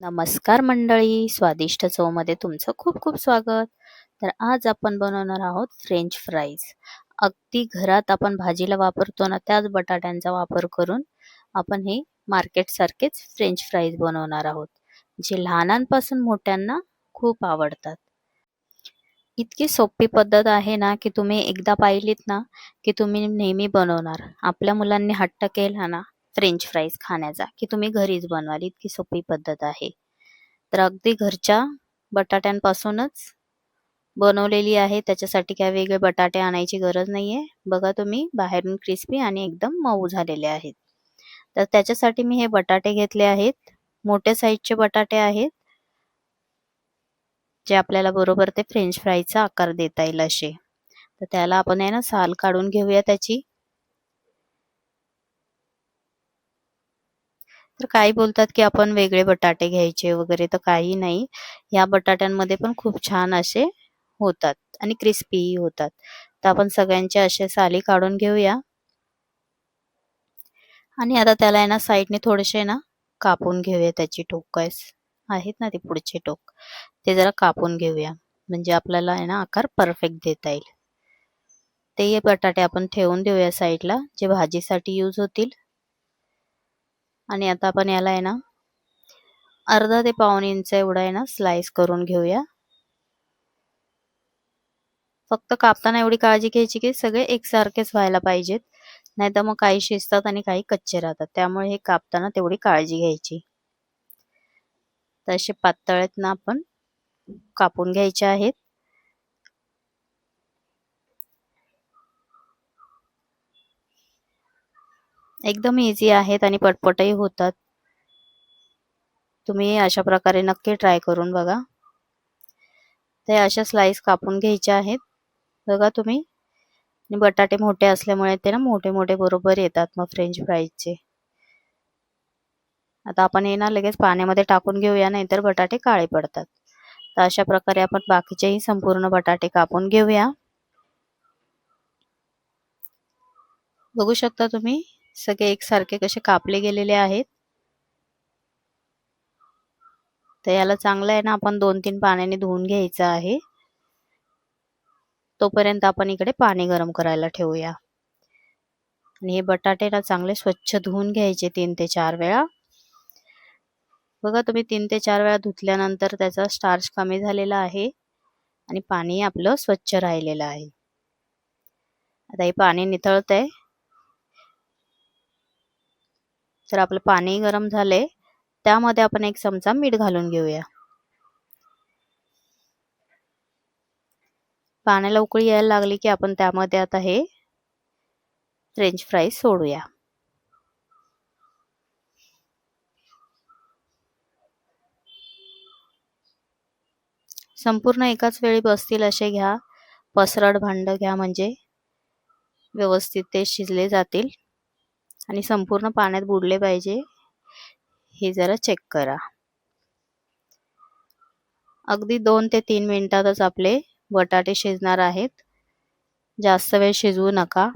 नमस्कार मंडळी स्वादिष्ट चवमध्ये तुमचं खूप खूप स्वागत. तर आज आपण बनवणार आहोत फ्रेंच फ्राईज अगदी घरात आपण भाजीला वापरतो ना त्याच बटाट्यांचा वापर करून आपण हे मार्केट सारखेच फ्रेंच फ्राईज बनवणार आहोत जे लहानांपासून मोठ्यांना खूप आवडतात. इतकी सोपी पद्धत आहे ना की तुम्ही एकदा पाहिलीत ना की तुम्ही नेहमी बनवणार. आपल्या मुलांनी हट्ट केला ना फ्रेंच फ्राईज खाण्याचा की तुम्ही घरीच बनवाल इतकी सोपी पद्धत आहे. तर अगदी घरच्या बटाट्यांपासूनच बनवलेली आहे. त्याच्यासाठी काय वेगळे बटाटे आणायची गरज नाही आहे बघा तुम्ही बाहेरून क्रिस्पी आणि एकदम मऊ झालेले आहेत. तर त्याच्यासाठी मी हे बटाटे घेतले आहेत. मोठ्या साईजचे बटाटे आहेत. जे आपल्याला बरोबर ते फ्रेंच फ्राईजचा आकार देता येईल असे. तर त्याला आपण आहे ना साल काढून घेऊया त्याची. तर काही बोलतात की आपण वेगळे बटाटे घ्यायचे वगैरे तर काही नाही. या बटाट्यांमध्ये पण खूप छान असे होतात आणि क्रिस्पीही होतात. तर आपण सगळ्यांचे असे साली काढून घेऊया. आणि आता त्याला आहे ना साईडने थोडेसे ना कापून घेऊया. त्याची टोक आहेत ना ते पुढचे टोक. ते जरा कापून घेऊया. म्हणजे आपल्याला आहे ना आकार परफेक्ट देता येईल. ते बटाटे आपण ठेवून देऊया साईडला. जे भाजीसाठी यूज होतील. आणि आता आपण याला आहे ना अर्धा ते पाऊन इंच एवढा आहे ना स्लाइस करून घेऊया. फक्त कापताना एवढी काळजी घ्यायची की सगळे एकसारखेच व्हायला पाहिजेत. नाही तर मग काही शिजतात आणि काही कच्चे राहतात. त्यामुळे हे कापताना तेवढी काळजी घ्यायची. तसे पातळेत ना आपण कापून घ्यायचे आहेत. एकदम इझी आहेत आणि पटपटही होतात. तुम्ही अशा प्रकारे नक्की ट्राय करून बघा. ते अशा स्लाइस कापून घ्यायच्या आहेत. बघा तुम्ही. बटाटे मोठे असल्यामुळे ते ना मोठे मोठे बरोबर येतात मग फ्रेंच फ्राईजचे आता आपण हे ना लगेच पाण्यामध्ये टाकून घेऊया नाहीतर बटाटे काळे पडतात. तर अशा प्रकारे आपण बाकीचेही संपूर्ण बटाटे कापून घेऊया. बघू शकता तुम्ही. सगळे एकसारखे कसे कापले गेलेले आहेत. तर याला चांगलं आहे ना आपण दोन तीन पाण्याने धुवून घ्यायचं आहे. तोपर्यंत आपण इकडे पाणी गरम करायला ठेवूया. आणि हे बटाटे ना चांगले स्वच्छ धुवून घ्यायचे तीन ते चार वेळा. बघा तुम्ही तीन ते चार वेळा धुतल्यानंतर त्याचा स्टार्च कमी झालेला आहे. आणि पाणी आपलं स्वच्छ राहिलेलं आहे. आता हे पाणी नितळत आहे तर आपलं पाणी गरम झाले त्यामध्ये आपण एक चमचा मीठ घालून घेऊया. पाण्याला उकळी यायला लागली की आपण त्यामध्ये आता हे फ्रेंच फ्राईज सोडूया. संपूर्ण एकाच वेळी बसतील असे घ्या. पसरड भांड घ्या म्हणजे व्यवस्थित ते शिजले जातील. आणि संपूर्ण पाण्यात बुडले पाहिजे हे जरा चेक करा. अगदी दोन ते तीन मिनिटातच आपले बटाटे शिजणार आहेत. जास्त वेळ शिजवू नका.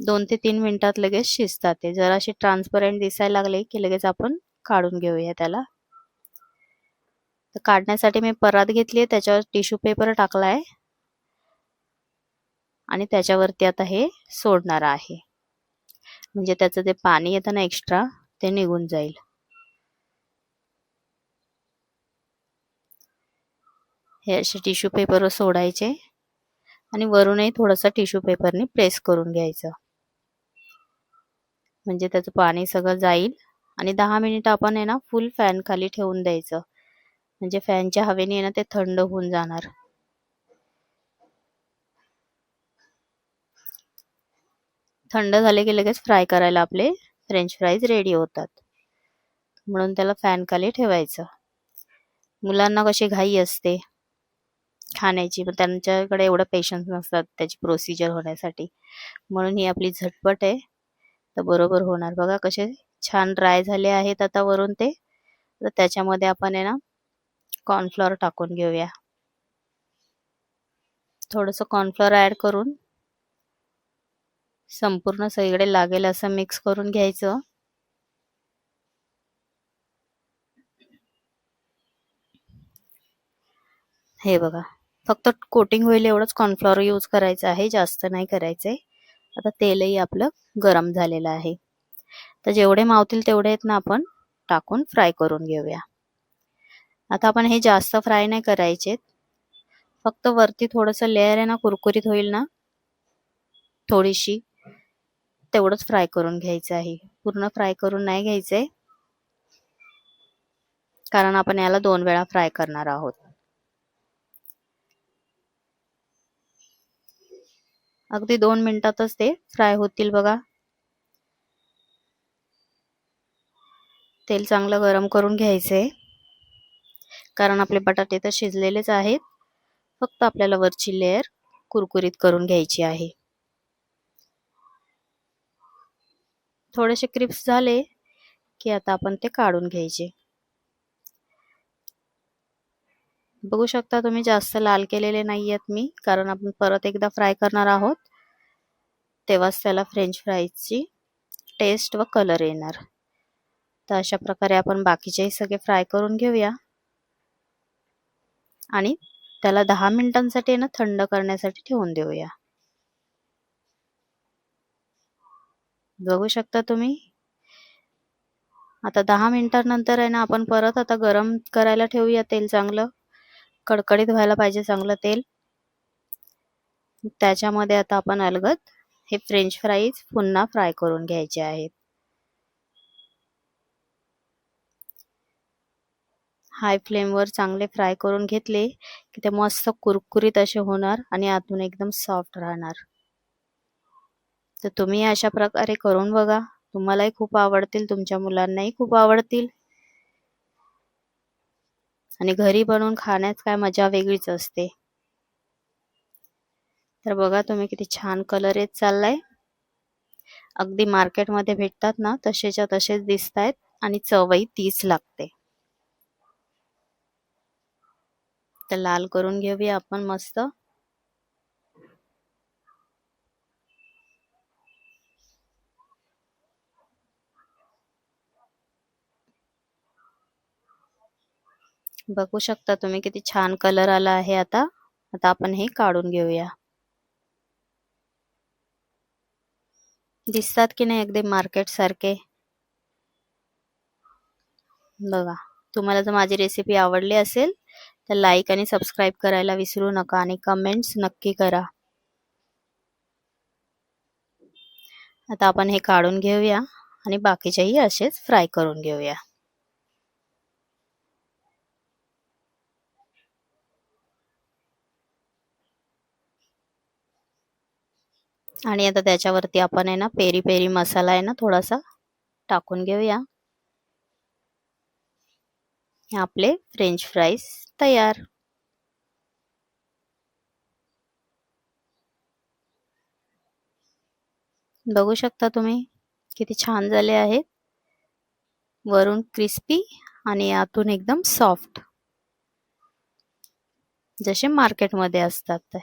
दोन ते तीन मिनिटात लगेच शिजतात ते. जराशी ट्रान्सपरंट दिसायला लागले की लगेच आपण काढून घेऊया त्याला. तर काढण्यासाठी मी परात घेतली आहे त्याच्यावर टिश्यू पेपर टाकला आहे आणि त्याच्यावरती आता हे सोडणार आहे. म्हणजे त्याचं ते पाणी येतं ना एक्स्ट्रा ते निघून जाईल. हे असे टिश्यू पेपर सोडायचे आणि वरूनही थोडंसं टिश्यू पेपरने प्रेस करून घ्यायचं. म्हणजे त्याचं पाणी सगळं जाईल आणि दहा मिनिट आपण आहे ना फुल फॅन खाली ठेवून द्यायचं. म्हणजे फॅनच्या हवेने ना ते थंड होऊन जाणार. थंड झाले की लगेच फ्राय करायला आपले फ्रेंच फ्राईज रेडी होतात. म्हणून त्याला फॅनखाली ठेवायचं. मुलांना कशी घाई असते खाण्याची पण त्यांच्याकडे एवढं पेशन्स नसतात त्याची प्रोसिजर होण्यासाठी. म्हणून ही आपली झटपट आहे. तर बरोबर होणार. बघा कसे छान ड्राय झाले आहेत आता वरून ते. तर त्याच्यामध्ये आपण आहे ना कॉर्नफ्लॉवर टाकून घेऊया. थोडंसं कॉर्नफ्लॉवर ॲड करून संपूर्ण सगळीकडे लागेल असं मिक्स करून घ्यायचं. हे बघा फक्त कोटिंग होईल एवढंच. कॉर्नफ्लॉवर यूज करायचं आहे जास्त नाही करायचं आहे आता तेलही आपलं गरम झालेलं आहे. तर जेवढे मावतील तेवढे आहेत ना आपण टाकून फ्राय करून घेऊया. आता आपण हे जास्त फ्राय नाही करायचे फक्त वरती थोडंसं लेअर आहे ना कुरकुरीत होईल ना थोडीशी. तेवढंच फ्राय करून घ्यायचं आहे. पूर्ण फ्राय करून नाही घ्यायचंय. कारण आपण याला दोन वेळा फ्राय करणार आहोत. अगदी दोन मिनिटातच ते फ्राय होतील बघा. तेल चांगलं गरम करून घ्यायचंय. कारण आपले बटाटे तर शिजलेलेच आहेत. फक्त आपल्याला वरची लेअर कुरकुरीत करून घ्यायची आहे. थोडेसे क्रिप्स झाले की आता आपण ते काढून घ्यायचे. बघू शकता तुम्ही जास्त लाल केलेले नाही आहेत मी कारण आपण परत एकदा फ्राय करणार आहोत तेव्हाच त्याला फ्रेंच फ्राईजची टेस्ट व कलर येणार. तर अशा प्रकारे आपण बाकीचेही सगळे फ्राय करून घेऊया. आणि त्याला दहा मिनिटांसाठी ना थंड करण्यासाठी ठेवून देऊया. बघू शकता तुम्ही? आता दहा मिनिटांनंतर आहे ना आपण परत आता गरम करायला ठेवूया तेल चांगलं. कडकडीत व्हायला पाहिजे चांगलं तेल. त्याच्यामध्ये आता आपण अलगद हे फ्रेंच फ्राईज पुन्हा फ्राय करून घ्यायचे आहेत. हाय फ्लेमवर चांगले फ्राय करून घेतले की ते मस्त कुरकुरीत असे होणार आणि आतून एकदम सॉफ्ट राहणार. तर तुम्ही अशा प्रकारे करून बघा. तुम्हालाही खूप आवडतील तुमच्या मुलांनाही खूप आवडतील. आणि घरी बनवून खाण्यात काय मजा वेगळीच असते. तर बघा तुम्ही किती छान कलर येत चाललाय. अगदी मार्केटमध्ये भेटतात ना तसेच्या तसेच दिसत आहेत आणि चवही तीच लागते. तर लाल करून घेऊया आपण मस्त. बघू शकता तुम्ही किती छान कलर आला आहे आता. आता आपण हे काढून घेऊया. दिसतात की नाही अगदी मार्केट सारखे? बघा तुम्हाला जर माझी रेसिपी आवडली असेल तर लाईक आणि सबस्क्राईब करायला विसरू नका आणि कमेंट्स नक्की करा. आता आपण हे काढून घेऊया आणि बाकीचेही असेच फ्राय करून घेऊया. आणि आता त्याच्यावरती आपण आहे ना पेरी पेरी मसाला आहे ना थोडासा टाकून घेऊया. आपले फ्रेंच फ्राईज तयार. बघू शकता तुम्ही किती छान झाले आहेत. वरून क्रिस्पी आणि आतून एकदम सॉफ्ट जसे मार्केटमध्ये असतात ते.